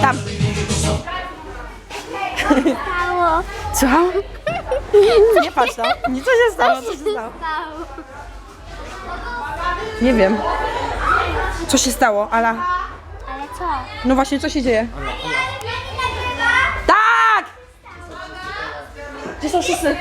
Tam. Stało. Co? Nie patrz tam. Nie, co się stało? Co się stało? Stało. Nie wiem. Co się stało, Ala? Ale co? No właśnie, co się dzieje? Tak! Gdzie są wszyscy?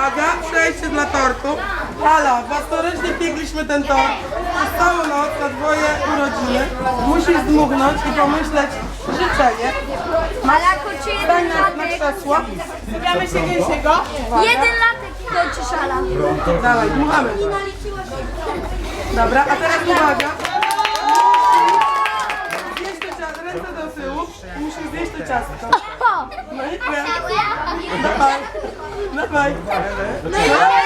Uwaga, przejście dla tortu. Ala, własnorycznie piegliśmy ten tort. Przez całą noc na dwoje urodziny. Musisz zdmuchnąć i pomyśleć życzenie. Malaku, czy jeden Stań na, krzesło. Stawiamy się gęsiego. Jeden latek kończy szala. Dawaj, dmuchamy. Dobra, a teraz uwaga. Zjeść to ciastko, ręce do tyłu i musisz zjeść to ciastko. No i tyle. Dawaj, dawaj. No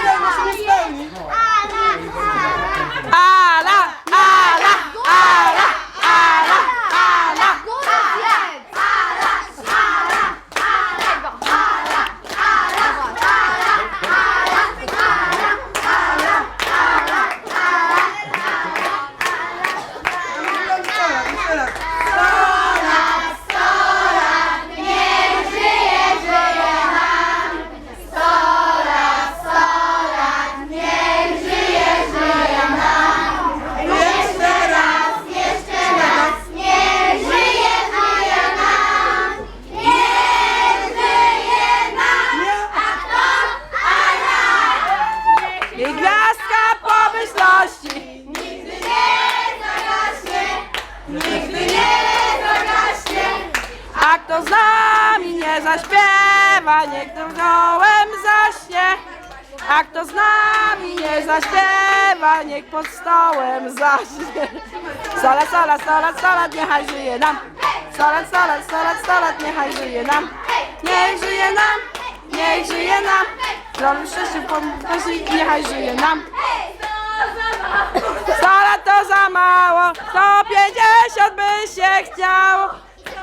kto z nami nie zaśpiewa, niech tym zaśnie. A kto z nami nie zaśpiewa, niech pod stołem zaśnie. Sto lat, sto lat, niechaj żyje nam. Sto lat, sto lat, niechaj żyje nam. Niech żyje nam, niech żyje nam. Zdrowym szczęściu pomyśli, niechaj żyje nam. Sto lat to za mało, sto pięćdziesiąt by się chciało.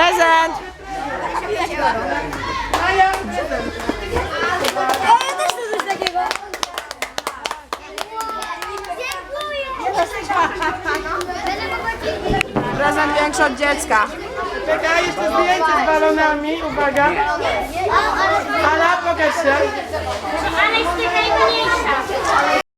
Prezent! Prezent. Ja też chcę coś takiego. Dziękuję. Prezent większy od dziecka. Czekaj, jeszcze zdjęcie z balonami. Uwaga. Ala, pokaż się. Ale jest najmniejsza.